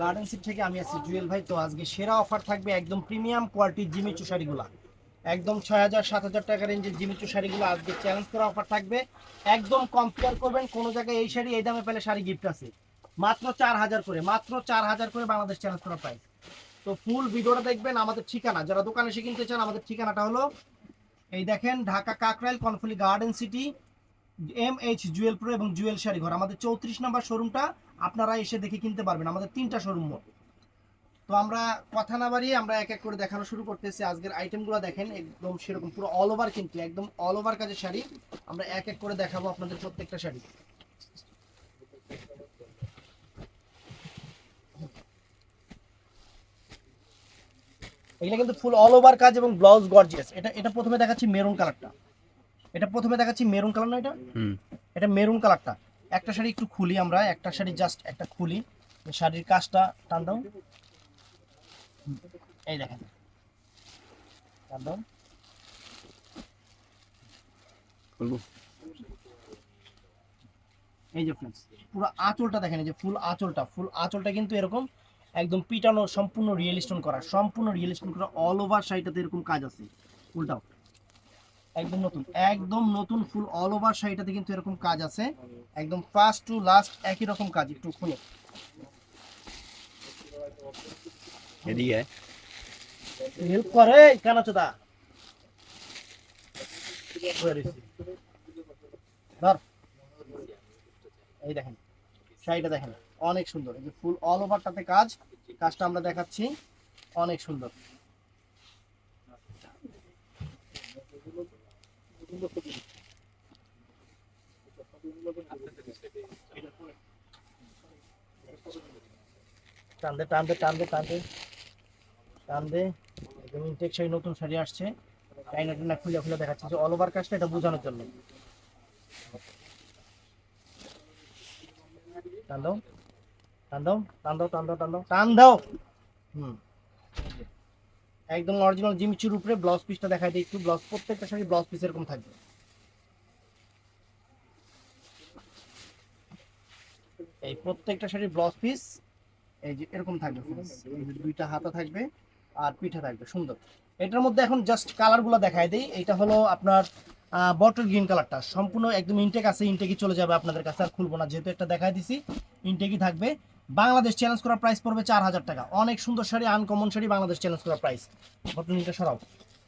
Garden থেকে আমি আছি তো আজকে সেরা অফার থাকবে একদম প্রিমিয়াম কোয়ালিটির শাড়িগুলো একদম ছয় হাজার, সাত হাজার টাকা রেঞ্জের শাড়িগুলো আজকে চ্যালেঞ্জ অফার থাকবে। একদম কম্পেয়ার করবেন, কোনো জায়গায় এই শাড়ি, এই দামে পেলে শাড়ি গিফট আছে। মাত্র চার হাজার করে, মাত্র চার হাজার করে বাংলাদেশ চ্যালেঞ্জ করা তো ফুল দেখবেন আমাদের ঠিকানা। যারা দোকানে এসে কিনতে চান, আমাদের ঠিকানাটা হলো, এই দেখেন, Dhaka Kakrail Karnaphuli garden city M H Jewel pro এবং জুয়েল শাড়ি ঘর। আমাদের চৌত্রিশ নাম্বার শোরুমটা আপনারা এসে দেখে কিনতে পারবেন। আমাদের তিনটা শোরুম মোট। তো আমরা কথা না বাড়িয়ে আমরা এক এক করে দেখানো শুরু করতেছি। আজকের আইটেমগুলো দেখেন, একদম সেরকম পুরো অল ওভার কিন্তু, একদম অল ওভার কাজের শাড়ি। আমরা এক এক করে দেখাবো আপনাদের প্রত্যেকটা শাড়ি। এগুলো কিন্তু ফুল অল ওভার কাজ এবং ব্লাউজ গর্জিয়াস এটা এটা প্রথমে দেখাচ্ছি মেরুন কালারটা এটা প্রথমে দেখাচ্ছি মেরুন কালার না এটা? হুম। এটা মেরুন কালারটা। একটা শাড়ি একটু খুলি আমরা একটা শাড়ি জাস্ট একটা খুলি। শাড়ির কাজটা টান দাও। এই দেখেন। টান দাও। খুলবো। এই যে ফ্রেন্ডস পুরো আঁচলটা দেখেন এই যে ফুল আঁচলটা। ফুল আঁচলটা কিন্তু এরকম একদম পিটানো সম্পূর্ণ রিয়েল স্টোন করা। সম্পূর্ণ রিয়েল স্টোন করা অল ওভার শাড়িটাতে এরকম কাজ আছে। ফুলটাও একদম নতুন একদম নতুন ফুল অল ওভার শাড়িটাতে কিন্তু এরকম কাজ আছে। একদম ফার্স্ট টু লাস্ট একই রকম কাজ একটু খুলে। এদিকে হেল্প করে কেন চোদা ধর এই দেখেন শাড়িটা দেখেন অনেক সুন্দর। এই যে ফুল অল ওভারটাতে কাজ কাজটা আমরা দেখাচ্ছি অনেক সুন্দর। টানদে টানদে টানদে টানদে টানদে একদম ইনটেক শাড়ি নতুন শাড়ি আসছে। টাইনা টাইনা খুলে খুলে দেখাচ্ছে যে অল ওভার কাজটা এটা বোঝানোর জন্য। টান দাও টান দাও। টান দাও টান দাও টান দাও টান দাও। হুম। একদম অরিজিনাল জিমিচুর উপরে ব্লাউজ পিসটা দেখাই দিই একটু ব্লাউজ প্রত্যেকটা শাড়ি ব্লাউজ পিস এরকম থাকবে। এই প্রত্যেকটা শাড়ির ব্লাউজ পিস এই যে এরকম থাকবে দুইটা হাতা থাকবে আর পিঠা থাকবে, সুন্দর। এটার মধ্যে এখন জাস্ট কালারগুলো দেখাই দিই। এটা হলো আপনার বটল গ্রিন কালারটা সম্পূর্ণ একদম ইনটেক আছে ইনটেকই চলে যাবে আপনাদের কাছে, আর খুলবো না। যেহেতু একটা দেখাই দিছি ইনটেকই থাকবে। বাংলাদেশ চ্যালেঞ্জ করার প্রাইস পড়বে চার হাজার টাকা। অনেক সুন্দর শাড়ি আনকমন শাড়ি বাংলাদেশ চ্যালেঞ্জ করার প্রাইস বটল সরাও।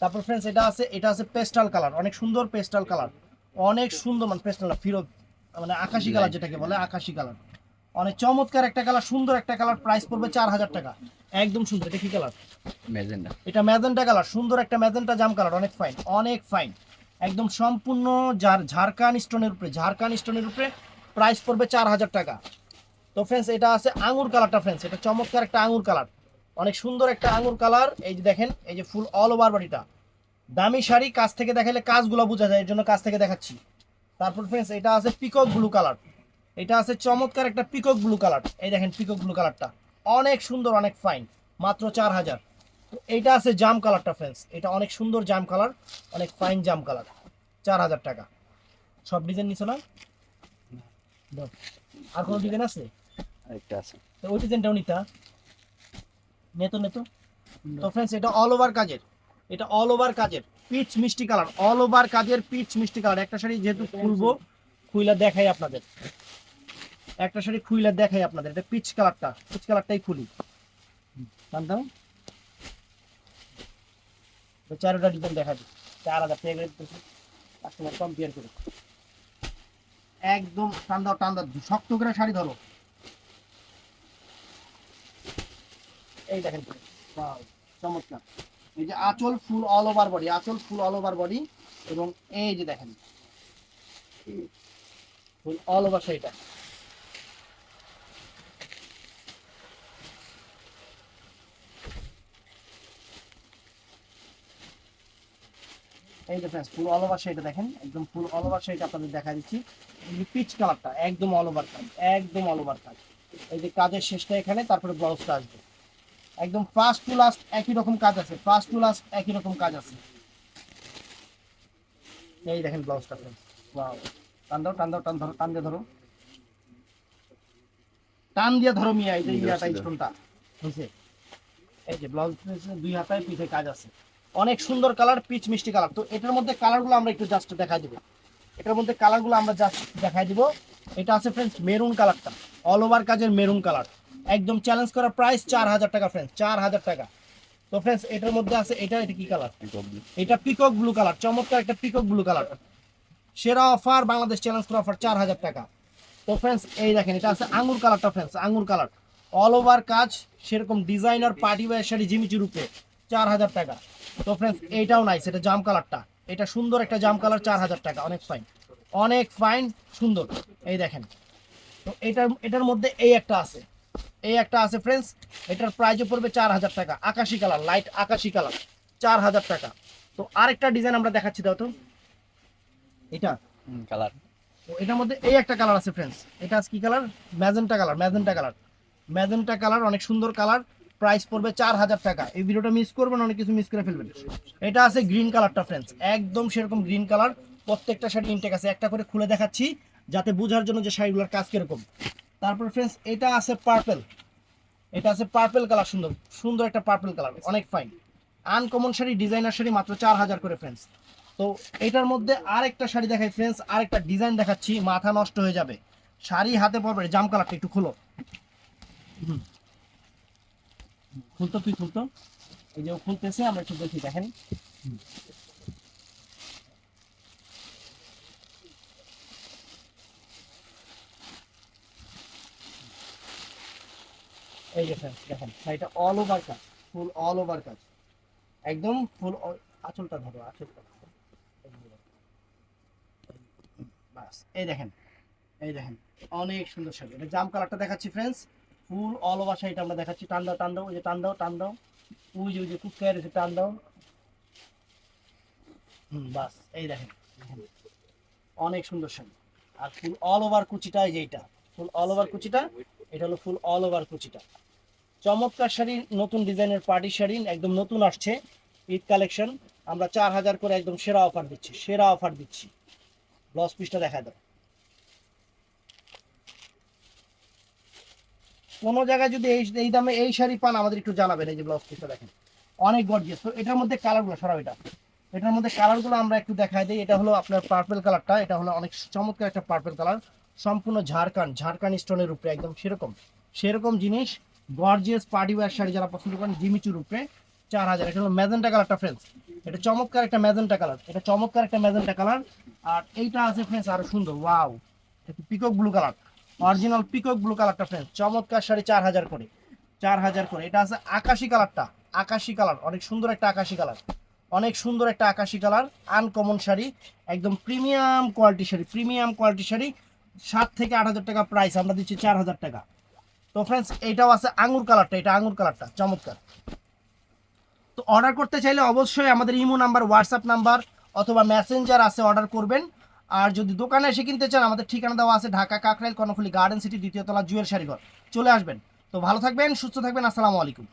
তারপর ফ্রেন্ডস এটা আছে এটা আছে পেস্টাল কালার অনেক সুন্দর পেস্টাল কালার অনেক সুন্দর মানে পেস্টাল ফিরোজ মানে আকাশি কালার যেটাকে বলে আকাশি কালার অনেক চমৎকার একটা কালার সুন্দর একটা কালার প্রাইস পড়বে চার হাজার টাকা। একদম সুন্দর এটা কি কালার ম্যাজেন্ডা এটা ম্যাজেন্টা কালার সুন্দর একটা ম্যাজেন্টা জাম কালার অনেক ফাইন অনেক ফাইন একদম সম্পূর্ণ ঝাড়খান স্টোনের উপরে ঝাড়খান স্টোনের উপরে প্রাইস পড়বে চার হাজার টাকা। তো ফ্রেন্ডস এটা আছে আঙুর কালারটা ফ্রেন্ডস এটা চমৎকার একটা আঙুর কালার অনেক সুন্দর একটা আঙুর কালার এই যে দেখেন, এই যে ফুল অল ওভার বডিটা দামি শাড়ি, কাছ থেকে দেখালে কাজগুলো বোঝা যায় এর জন্য কাছ থেকে দেখাচ্ছি। তারপর ফ্রেন্ডস এটা আছে পিকক ব্লু কালার এটা আছে চমৎকার একটা পিকক ব্লু কালার এই দেখেন পিকক ব্লু কালারটা অনেক সুন্দর, অনেক ফাইন মাত্র চার হাজার। তো এইটা আছে জাম কালারটা ফ্রেন্ডস এটা অনেক সুন্দর জাম কালার অনেক ফাইন জাম কালার চার হাজার টাকা। সব ডিজাইন নিছো না? আর কোনো ডিজাইন আছে? আরেকটা আছে। তো ওই ডিজাইনটাও নিতা নেতো নেতো। তো ফ্রেন্ডস এটা অল ওভার কাজের। এটা অল ওভার কাজের। পিচ মিষ্টি কালার। অল ওভার কাজের পিচ মিষ্টি কালার। একটা শাড়ি যেহেতু খুলবো খুইলা দেখাই আপনাদের। একটা শাড়ি খুইলা দেখাই আপনাদের। এটা পিচ কালারটা। পিচ কালারটাই খুলি। টান দাও তো চারোটা ডিজাইন দেখা দিই। চার হাজার টাকা কাস্টমার কম্পেয়ার করে। একদম টান দাও টান দাও শক্ত করে শাড়ি ধরো। এই দেখেন। চমৎকার। এই যে আঁচল ফুল অল ওভার বডি আঁচল ফুল অল ওভার বডি এবং এই যে দেখেন। ফুল অল ওভার শাড়িটা এই যে ফ্রেন্ডস ফুল অল ওভার শাড়িটা দেখেন। একদম ফুল অল ওভার শাড়িটা আপনাদের দেখা দিচ্ছি। পিচ কালারটা একদম অল ওভার কাজ একদম অল ওভার কাজ এই যে কাজের শেষটা এখানে, তারপরে ব্লাউজটা আসবে। একদম ফার্স্ট টু লাস্ট একই রকম কাজ আছে ফার্স্ট টু লাস্ট একই রকম কাজ আছে। এই দেখেন ব্লাউজটা ওয়াও টান দাও টান দাও টান ধরো টান দিয়ে ধরো। টান দিয়ে ধরো মিয়া এই যে ইয়াটা। স্টোনটা হয়েছে। এই যে ব্লাউজ দুই হাতায় পিঠে কাজ আছে। অনেক সুন্দর কালার পিচ মিষ্টি কালার তো এটার মধ্যে কালারগুলো আমরা একটু জাস্ট দেখাই দিব। এটার মধ্যে কালারগুলো আমরা জাস্ট দেখাই দিব। এটা আছে ফ্রেন্ডস মেরুন কালারটা অল ওভার কাজের মেরুন কালার একদম চ্যালেঞ্জ করা প্রাইস চার হাজার টাকা ফ্রেন্ডস চার হাজার টাকা। তো ফ্রেন্ডস এটার মধ্যে আছে এটা এটা কি কালার এটা পিকক ব্লু কালার চমৎকার একটা পিকক ব্লু কালার সেরা অফার বাংলাদেশ চ্যালেঞ্জ করা অফার চার হাজার টাকা। তো ফ্রেন্ডস এই দেখেন এটা আছে আঙ্গুর কালারটা ফ্রেন্ডস আঙ্গুর কালার অল ওভার কাজ সেরকম ডিজাইনার পার্টি ওয়ার শাড়ি জিমিচি রূপে চার হাজার টাকা। তো ফ্রেন্ডস এইটাও নাইস এটা জাম কালারটা এটা সুন্দর একটা জাম কালার চার হাজার টাকা অনেক ফাইন অনেক ফাইন সুন্দর। এই দেখেন। তো এটার এটার মধ্যে এই একটা আছে। এই একটা আছে ফ্রেন্ডস এটার প্রাইজও পড়বে চার হাজার টাকা। আকাশি কালার লাইট আকাশি কালার চার হাজার টাকা। তো আরেকটা ডিজাইন আমরা দেখাচ্ছি দাও তো। এটা? কালার। তো এটার মধ্যে এই একটা কালার আছে ফ্রেন্ডস এটা কি colour? Magenta colour magenta colour. Magenta colour অনেক সুন্দর কালার। প্রাইস পড়বে চার হাজার টাকা। এই ভিডিওটা মিস করবেন অনেক কিছু মিস করে ফেলবেন। এটা আছে গ্রিন কালারটা ফ্রেন্ডস একদম সেরকম গ্রিন কালার। প্রত্যেকটা শাড়ি ইনটেক আছে। একটা করে খুলে দেখাচ্ছি যাতে বোঝার জন্য যে শাড়িগুলোর কাজ কীরকম। তারপর ফ্রেন্ডস এটা আছে পার্পেল এটা আছে পার্পেল কালার সুন্দর সুন্দর একটা পার্পেল কালার অনেক fine uncommon sari designer sari মাত্র চার হাজার করে ফ্রেন্ডস তো এটার মধ্যে আরেকটা শাড়ি দেখাই ফ্রেন্ডস আরেকটা ডিজাইন দেখাচ্ছি, মাথা নষ্ট হয়ে যাবে। শাড়ি হাতে পড়বে জাম কালারটা একটু খুলো। খুলতো তুই খুলতো? এই যে খুলতেছে, আমরা একটু দেখি, দেখেন। এই যে friends, দেখেন শাড়িটা অল ওভার কাজ ফুল অল ওভার কাজ। একদম ফুল আঁচলটা ধরো আঁচলটা এই বাস এই দেখেন এই দেখেন অনেক সুন্দর শাড়ি এটা জাম কালারটা দেখাচ্ছি ফ্রেন্ডস ফুল অল ওভার শাড়িটা আমরা দেখাচ্ছি টান দাও টান দাও ওই যে টান দাও টান দাও ওই যে ওই যে কুকার এসে টান দাও। হুম বাস এই দেখেন। অনেক সুন্দর শাড়ি আর ফুল অল ওভার কুচিটা এই যে এটা ফুল অল ওভার কুচিটা এটা হলো ফুল অল ওভার কুচিটা। চমৎকার শাড়ি, নতুন ডিজাইনের পার্টি শাড়ি, একদম নতুন আসছে। ঈদ কালেকশন, আমরা চার হাজার করে একদম সেরা অফার দিচ্ছি, সেরা অফার দিচ্ছি। ব্লাউজ পিসটা দেখা দাও। কোনো জায়গায় যদি এই এই দামে এই শাড়ি পান, আমাদের একটু জানাবেন এই যে ব্লাউজ পিসটা দেখেন। অনেক গর্জিয়াস তো এটার মধ্যে কালারগুলো সরাও এটা। এটার মধ্যে কালারগুলো আমরা একটু দেখাই দিই। এটা হলো আপনার পার্পল কালারটা এটা হলো অনেক চমৎকার একটা পার্পল কালার সম্পূর্ণ ঝাড়খান্ড ঝাড়খান্ড স্টোনের উপরে একদম সেরকম। সেরকম জিনিস গর্জিয়াস পার্টি ওয়্যার শাড়ি যারা পছন্দ করেন জিমিচুর উপরে চার হাজার। এটা হলো ম্যাজেন্টা কালারটা ফ্রেন্ডস এটা চমৎকার একটা ম্যাজেন্টা কালার এটা চমৎকার একটা ম্যাজেন্টা কালার আর এইটা আছে ফ্রেন্ডস আরও সুন্দর। Wow peacock blue colour original peacock blue কালারটা ফ্রেন্ডস চমৎকার শাড়ি চার হাজার করে। চার হাজার করে। এটা আছে আকাশি কালারটা আকাশি কালার অনেক সুন্দর একটা আকাশি কালার অনেক সুন্দর একটা আকাশি কালার আনকমন শাড়ি। একদম premium quality sari. Premium quality sari. সাত থেকে আট হাজার টাকা প্রাইস আমরা দিচ্ছি চার হাজার টাকা। তো ফ্রেন্ডস এইটাও আছে আঙ্গুর কালারটা এটা আঙ্গুর কালারটা চমৎকার। তো অর্ডার করতে চাইলে অবশ্যই আমাদের ইমো নাম্বার হোয়াটসঅ্যাপ নাম্বার অথবা মেসেঞ্জার আছে অর্ডার করবেন। আর যদি দোকানে এসে কিনতে চান, আমাদের ঠিকানা দেওয়া আছে ঢাকা কাকরাইল, কর্ণফুলি গার্ডেন সিটি দ্বিতীয়তলা জুয়েল শাড়িঘর। চলে আসবেন। তো ভালো থাকবেন, সুস্থ থাকবেন, আসসালামু আলাইকুম।